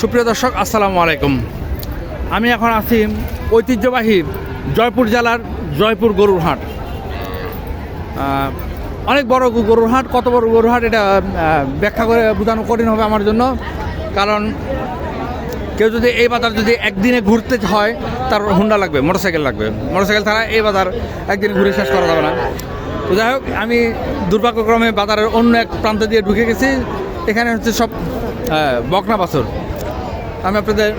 সুপ্রিয় দর্শক, আসসালামু আলাইকুম। আমি এখন আছি ঐতিহ্যবাহী জয়পুর জেলার জয়পুর গরুর হাট অনেক বড় গরুর হাট কত বড় গরুর হাট এটা ব্যাখ্যা করে বোঝানো কঠিন হবে আমার জন্য। কারণ কেউ যদি এই বাজার যদি একদিনে ঘুরতে হয়, তার হুন্ডা লাগবে, মোটরসাইকেল লাগবে। মোটরসাইকেল ছাড়া এই বাজার একদিন ঘুরে শেষ করা যাবে না। তো যাই হোক, আমি দুর্ভাগ্যক্রমে বাজারের অন্য এক প্রান্ত দিয়ে ঢুকে গেছি। এখানে হচ্ছে সব বকনা বাছর। আমি আপনাদের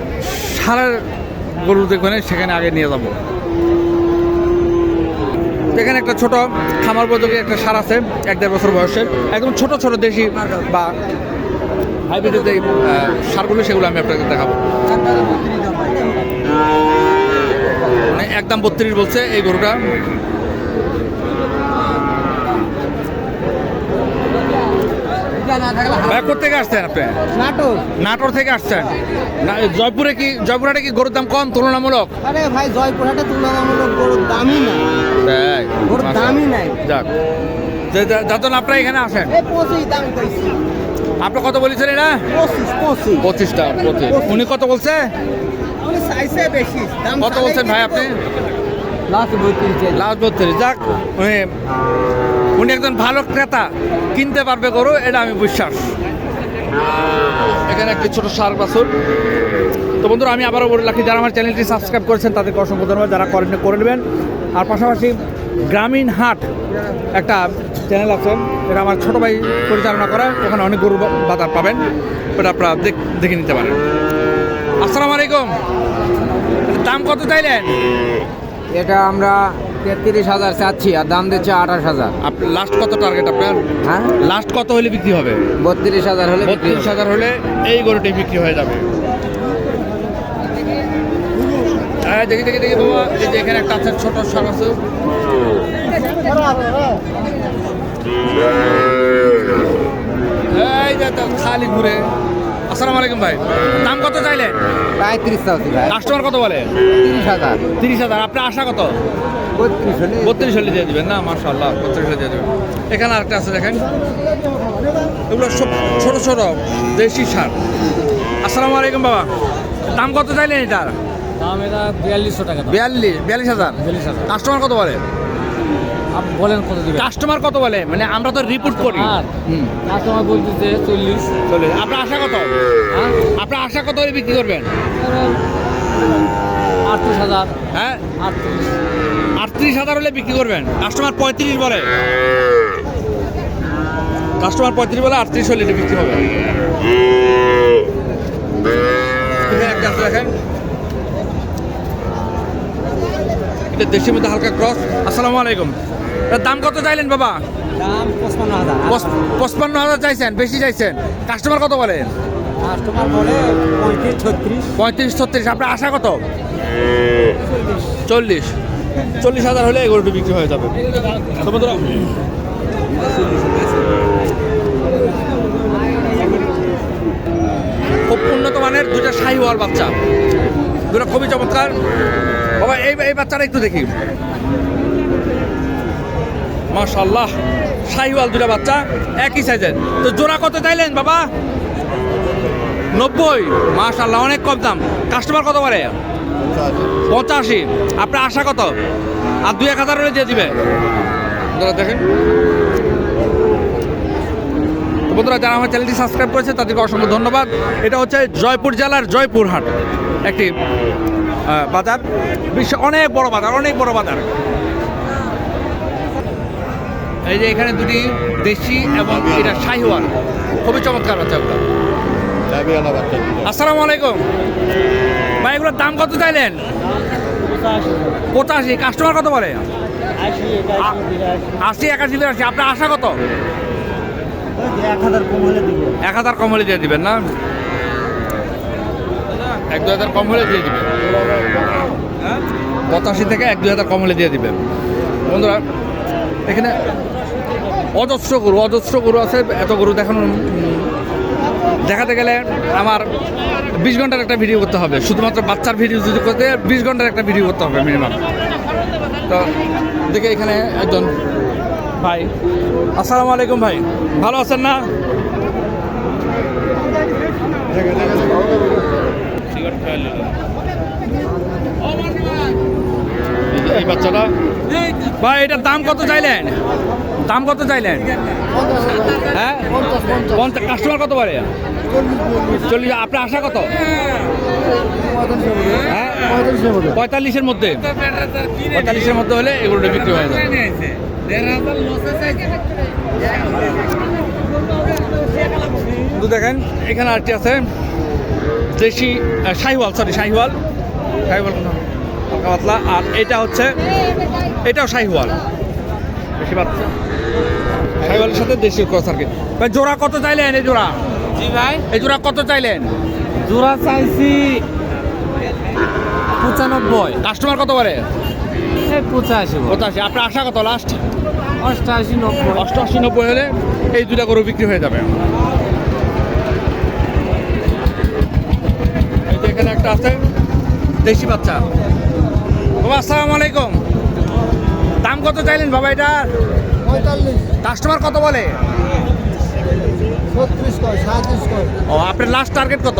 সারের গরু দেখবেন সেখানে আগে নিয়ে যাব। এখানে একটা ছোট খামার উপযোগী একটা সার আছে, এক দেড় বছর বয়সের একদম ছোট ছোট দেশি বা হাইব্রিডের যে সারগুলো, সেগুলো আমি আপনাকে দেখাবো। মানে একদম বত্রিশ বলছে এই গরুটা। ভাই কোথেকে আসছেন আপনি? নাটোর। নাটোর থেকে আসছেন। জয়পুরে কি জয়পুরহাটে কি গরুর দাম কম তুলনামূলক? আরে ভাই জয়পুরহাটে তুলনামূলক গরুর দামই না তাই? গরুর দামই নাই। যাক। যে- যার জন্য আপনারা এখানে আসেন। দাম কইছি। আপনি কত বলেছেন এটা? পঁচিশ পঁচিশ। পঁচিশটা পঁচিশ। উনি কত বলছে? উনি চাইছে বেশি কত বলছেন ভাই আপনি? লাস্ট বত্রিশ। লাস্ট বত্রিশ। যাক উনি একজন ভালো ক্রেতা কিনতে পারবে গরু এটা আমি বিশ্বাস। এখানে একটি ছোট সার বাছুর। তো বন্ধুরা আমি আবারও বলে রাখি যারা আমার চ্যানেলটি সাবস্ক্রাইব করেছেন তাদেরকে অসংখ্য ধন্যবাদ। যারা করেন করে নেবেন। আর পাশাপাশি গ্রামীণ হাট একটা চ্যানেল আছে এটা আমার ছোট ভাই পরিচালনা করা। ওখানে অনেক গরু বাজার পাবেন ওটা আপনারা দেখ- দেখে নিতে পারেন। আসসালামু আলাইকুম। দাম কত চাইলেন? এটা আমরা তেত্রিশ হাজার চাচ্ছি আর দাম দিচ্ছে আঠাশ হাজার। আপনার লাস্ট কত টার্গেট আপনার? হ্যাঁ? লাস্ট কত হলে বিক্রি হবে? বত্রিশ হাজার হলে বত্রিশ হাজার হলে এই গরুটি বিক্রি হয়ে যাবে। হ্যাঁ দেখি দেখি দেখি বাবা এই যে এখানে একটা আছে ছোট সার আছে এই যে তো খালি ঘুরে। আসসালামু আলাইকুম ভাই। দাম কত চাইলেন ত্রিশ চাচ্ছি ভাই। কাস্টমার কত বলে? তিরিশ হাজার। তিরিশ হাজার। আপনার আশা কত? বত্রিশ হলে দিয়ে দিবেন না? মার্শাল্লাহ বত্রিশ হলে দিয়ে দেবেন। এখানে আরেকটা আছে দেখেন। এগুলো সব ছোট ছোট দেশি সার। আসসালামু আলাইকুম বাবা। দাম কত চাইলেন এটার? দাম এটা বিয়াল্লিশশো টাকা বিয়াল্লিশ বিয়াল্লিশ হাজার। বিয়াল্লিশ হাজার। কাস্টমার কত বলে? বলেন কত দিবেন? কাস্টমার কত বলে? মানে আমরা তো রিপোর্ট করি। কাস্টমার বলতেছে চল্লিশ। চলে আপনার আশা কত? হ্যাঁ। আপনার আশা কত বিক্রি করবেন? আটত্রিশ হাজার। হ্যাঁ? আটত্রিশ। আটত্রিশ হাজার হলে বিক্রি করবেন। কাস্টমার পঁয়ত্রিশ বলে। কাস্টমার পঁয়ত্রিশ বলে আটত্রিশ হলে এটা বিক্রি হবে। দেখেন। এটা দেশের মধ্যে হালকা ক্রস আসসালামু আলাইকুম। দাম কত চাইলেন বাবা? দাম পঁচপান্ন হাজার। পঁচপান্ন হাজার চাইছেন বেশি চাইছেন। কাস্টমার কত বলে? কাস্টমার বলে পঁয়ত্রিশ ছত্রিশ। আপনার আশা কত? চল্লিশ। চল্লিশ হাজার হলে গরুটি বিক্রি হয়ে যাবে। খুব উন্নত মানের দুটা হওয়ার বাচ্চা। দুটা খুবই চমৎকার। বাবা এই এই বাচ্চাটা একটু দেখি। মাশাল্লাহ শাহিওয়াল দুটা বাচ্চা, একই সাইজের। তো জোড়া কত চাইলেন বাবা? নব্বই। মাশাল্লাহ অনেক কম দাম। কাস্টমার কত বলে পঁচাশি। আপনার আশা কত? আর দুই এক হাজার হলে দিয়ে দিবে। বন্ধুরা, দেখেন। বন্ধুরা, যারা আমার চ্যানেলটি সাবস্ক্রাইব করেছে, তাদেরকে অসংখ্য ধন্যবাদ। এটা হচ্ছে জয়পুর জেলার জয়পুর হাট একটি বাজার। বিশ্ব অনেক বড় বাজার, অনেক বড় বাজার। এই যে এখানে দুটি দেশি এবং এটা শাহিওয়াল। খুবই চমৎকার বাচ্চাগুলো আসসালামু আলাইকুম। ভাই, এগুলোর দাম কত চাইলেন? পঁচাশি। কাস্টমার কত বলে? আশি, একাশি, বিরাশি। আপনার আশা কত? এক হাজার কম হলে দিয়ে দিবেন না? এক, দু হাজার কম হলে দিয়ে দিবেন। পঁচাশি থেকে এক, দু হাজার কম হলে দিয়ে দিবেন। বন্ধুরা এখানে অজস্র গরু অজস্র গরু আছে এত গরু দেখানো দেখাতে গেলে আমার বিশ ঘণ্টার একটা ভিডিও করতে হবে। শুধুমাত্র বাচ্চার ভিডিও যদি করতে বিশ ঘণ্টার একটা ভিডিও করতে হবে মিনিমাম তো দেখে এখানে একজন। ভাই। আসসালামু আলাইকুম ভাই। ভালো আছেন না? এই বাচ্চাটা? ভাই, এটার দাম কত চাইলেন? দাম কত চাইলেন? হ্যাঁ? কাস্টমার কত পারে চল্লিশ, আপনার আশা কত? হ্যাঁ? পঁয়তাল্লিশের মধ্যে। পঁয়তাল্লিশের মধ্যে হলে এগুলো বিক্রি হয়ে যাবে। দেখেন, এখানে আরটি আছে। দেশি শাহিওয়াল সরি শাহিওয়াল। শাহিওয়াল কোনটা? হালকা পাতলা। আর এটা হচ্ছে এটাও শাহিওয়াল। বেশি বাচ্চা শাহিওয়ালের সাথে দেশি ক্রস আর কি। ভাই জোড়া কত চাইলেন এই জোড়া? জি ভাই। এই জোড়া কত চাইলেন? জোড়া চাইছি পঁচানব্বই। কাস্টমার কত পারে এই পঁচাশি পঁচাশি। আপনার আশা কত? লাস্ট অষ্টাশি নব্বই। অষ্টআশি নব্বই হলে এই দুটা গরু বিক্রি হয়ে যাবে। এই এখানে একটা আছে দেশি বাচ্চা। আসসালামু আলাইকুম। দাম কত চাইলেন বাবা এটার কাস্টমার কত বলে? ও আপনার লাস্ট টার্গেট কত?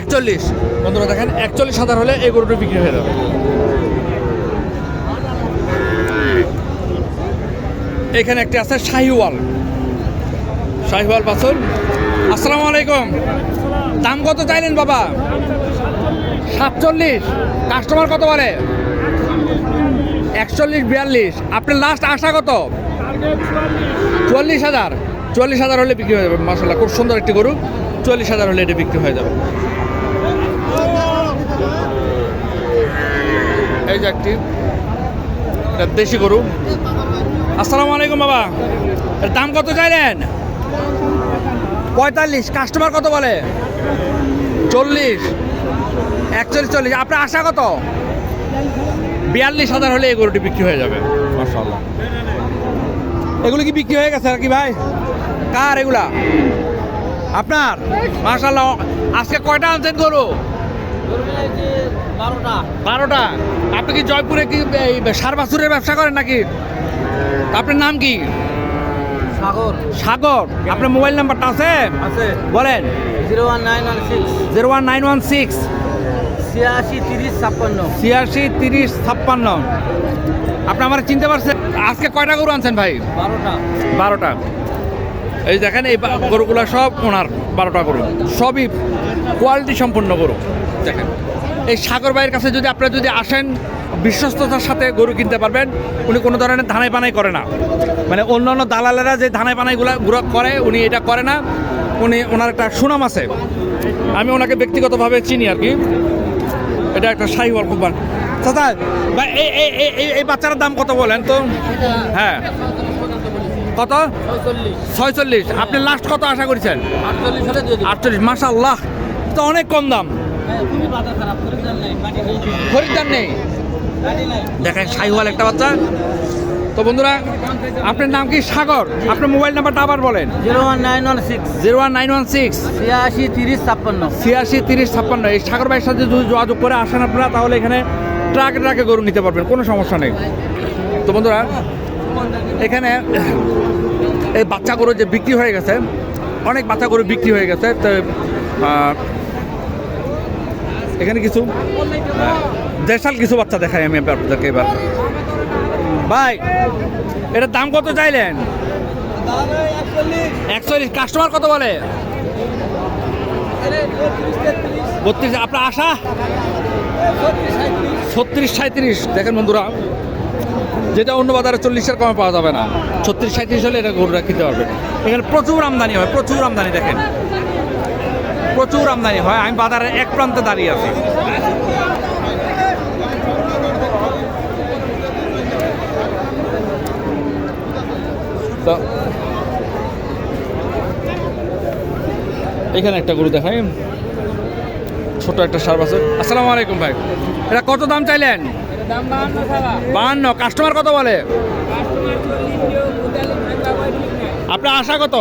একচল্লিশ। বন্ধুরা দেখেন একচল্লিশ হাজার হলে এই গরুটা বিক্রি হয়ে যাবে। এখানে একটি আছে শাহিওয়াল। শাহিওয়াল বাছুর। আসসালামু আলাইকুম। দাম কত চাইলেন বাবা? সাতচল্লিশ। কাস্টমার কত বলে একচল্লিশ, বিয়াল্লিশ। আপনার লাস্ট আশা কত? চুয়াল্লিশ হাজার। চুয়াল্লিশ হাজার হলে বিক্রি হয়ে যাবে মাসাল্লাহ খুব সুন্দর একটি গরু। চুয়াল্লিশ হাজার হলে এটা বিক্রি হয়ে যাবে। এই যে একটি। দেশি গরু। আসসালামু আলাইকুম, বাবা। এর দাম কত চাইলেন? পঁয়তাল্লিশ। কাস্টমার কত বলে? চল্লিশ। একচল্লিশ চল্লিশ। আপনার আশা কত? বিয়াল্লিশ হাজার হলে এই গরুটি বিক্রি হয়ে যাবে। মাসাল্লাহ এগুলো কি বিক্রি হয়ে গেছে কি ভাই? কার এগুলা? আপনার? মাশাল্লাহ আজকে কয়টা আনছেন গরু? বারোটা। বারোটা। আপনি কি জয়পুরে কি এই সার বাছুরের ব্যবসা করেন নাকি? আপনার নাম কি? সাগর। সাগর আপনার মোবাইল নাম্বারটা আছে? আছে। বলেন। Zero one nine one six. Zero one nine one six. ছিয়াশি তিরিশ ছাপ্পান্ন। ছিয়াশি তিরিশ ছাপ্পান্ন। আপনি আমার চিনতে পারছেন? আজকে কয়টা গরু আনছেন ভাই? বারোটা। বারোটা। এই দেখেন এই গরুগুলো সব ওনার বারোটা গরু। সবই কোয়ালিটি সম্পন্ন গরু। দেখেন। এই সাগর ভাইয়ের কাছে যদি আপনারা যদি আসেন বিশ্বস্ততার সাথে গরু কিনতে পারবেন। উনি কোনো ধরনের ধানাই পানাই করে না। মানে অন্যান্য দালালেরা যে ধানাই পানাইগুলো গুলো করে উনি এটা করে না। উনি ওনার একটা সুনাম আছে। আমি ওনাকে ব্যক্তিগতভাবে চিনি আর কি। এটা একটা শাহিওয়াল কোম্পানি চাচা ভাই এই এই এই- এই এই দাম কত বলেন তো? হ্যাঁ। কত? ছয়চল্লিশ। আপনি লাস্ট কত আশা করেছেন? আটচল্লিশ মাসা আল্লাহ তো অনেক কম দাম। খুবই খরিদ্দার নেই। দেখেন শাহিওয়াল একটা বাচ্চা। তো বন্ধুরা আপনার নাম কি? সাগর। আপনার মোবাইল নাম্বারটা আবার বলেন। Zero one nine one six. Zero one nine one six. ছিয়াশি তিরিশ ছাপ্পান্ন। ছিয়াশি তিরিশ ছাপ্পান্ন। এই সাগর ভাইয়ের সাথে যদি যোগাযোগ করে আসেন আপনারা তাহলে এখানে ট্রাকে ট্রাকে গরু নিতে পারবেন কোনো সমস্যা নেই। তো বন্ধুরা এখানে এই বাচ্চা গরু যে বিক্রি হয়ে গেছে অনেক বাচ্চা গরু বিক্রি হয়ে গেছে। তো এখানে কিছু দেশাল কিছু বাচ্চা দেখাই আমি আপনাদেরকে এবার। ভাই, এটার দাম কত চাইলেন? একচল্লিশ। কাস্টমার কত বলে? বত্রিশ, আপনার আশা? ছত্রিশ সাঁত্রিশ দেখেন বন্ধুরা, যেটা অন্য বাজারে চল্লিশের কমে পাওয়া যাবে না। ছত্রিশ সাঁত্রিশ হলে এটা গরুরা খেতে পারবে। এখানে প্রচুর আমদানি হয়, প্রচুর আমদানি দেখেন। প্রচুর আমদানি হয়। আমি বাজারের এক প্রান্তে দাঁড়িয়ে আছি। তো এখানে একটা গরু দেখাই। ছোট একটা সার আছে। আসসালামু আলাইকুম ভাই। এটা কত দাম চাইলেন? বাহান্ন। কাস্টমার কত বলে? আপনার আশা কত?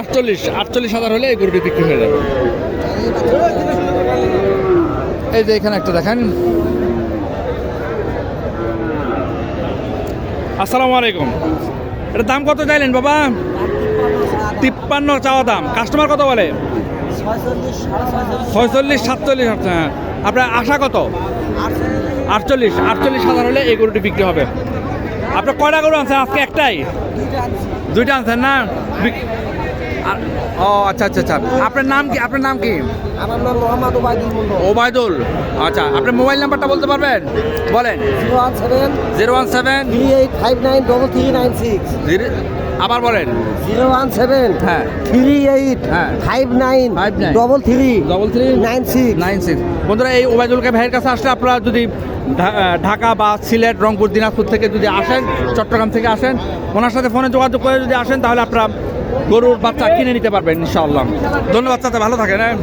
আটচল্লিশ। আটচল্লিশ হাজার হলে এই গরুটি বিক্রি হয়ে যাবে। এই যে এখানে একটা দেখেন। আসসালামু আলাইকুম। এটা দাম কত চাইলেন বাবা? তিপ্পান্ন চাওয়া দাম। কাস্টমার কত বলে? ছয়চল্লিশ, সাতচল্লিশ হ্যাঁ। আপনার আশা কত? আটচল্লিশ আটচল্লিশ হাজার হলে এই গরুটি বিক্রি হবে। আপনার কয়টা গরু আনছেন আজকে একটাই? দুইটা আনছেন। না? ও আচ্ছা আচ্ছা আচ্ছা। আপনার নাম কি? আপনার নাম কি? আমার নাম মোহাম্মদ ওবায়দুল ওবায়দুল। আচ্ছা আপনার মোবাইল নাম্বারটা বলতে পারবেন? বলেন। Zero one seven five nine nine আবার বলেন। জিরো ওয়ান সেভেন হ্যাঁ। থ্রি এইট হ্যাঁ। Five nine 59 double three double three nine six. Nine six. বন্ধুরা এই ওবায়দুলকে ভাইয়ের কাছে আসলে আপনারা যদি ঢাকা বা সিলেট রংপুর দিনাজপুর থেকে যদি আসেন চট্টগ্রাম থেকে আসেন ওনার সাথে ফোনে যোগাযোগ করে যদি আসেন তাহলে আপনারা গরুর বাচ্চা কিনে নিতে পারবেন, ইনশাআল্লাহ। ধন্যবাদ চাচা, ভালো থাকেন হ্যাঁ।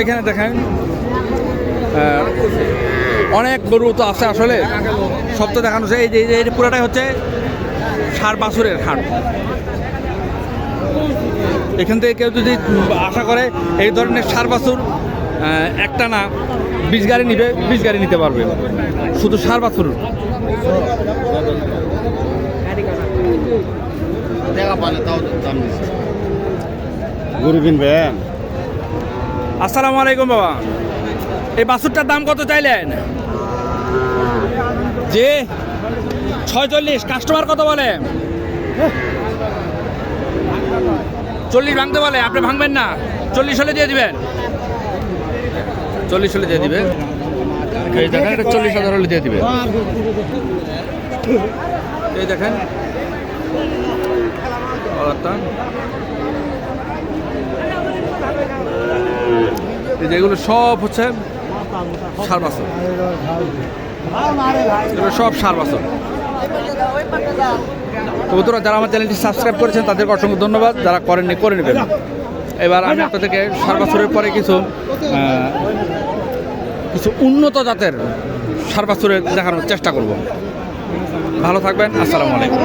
এখানে দেখেন অনেক গরু তো আছে আসলে, সব তো দেখানো এই যে, এই পুরোটাই হচ্ছে সার বাছুরের হাট। এখান থেকে কেউ যদি আশা করে এই ধরনের সার বাছুর একটা না বিশ গাড়ি নিবে বিশ গাড়ি নিতে পারবে। শুধু সার বাছুর গরু কিনবেন আসসালামু আলাইকুম বাবা। এই বাছুরটার দাম কত চাইলেন? যে ছয়চল্লিশ। কাস্টমার কত বলে? চল্লিশ ভাঙতে বলে আপনি ভাঙবেন না। চল্লিশ হলে দিয়ে দিবেন। চল্লিশ হলে দিয়ে দিবে। এই দেখেন, এটা চল্লিশ হাজার হলে দিয়ে দিবে। এই দেখেন। যেগুলো সব হচ্ছে সার বাসন এগুলো সব সার বাসন বন্ধুরা যারা আমার চ্যানেলটি সাবস্ক্রাইব করেছেন, তাদেরকে অসংখ্য ধন্যবাদ। যারা করেননি, করে নেবেন। এবার আমি আপনাদেরকে সার বছরের পরে কিছু কিছু উন্নত জাতের সার বাছুরের দেখানোর চেষ্টা করব। ভালো থাকবেন, আসসালামু আলাইকুম।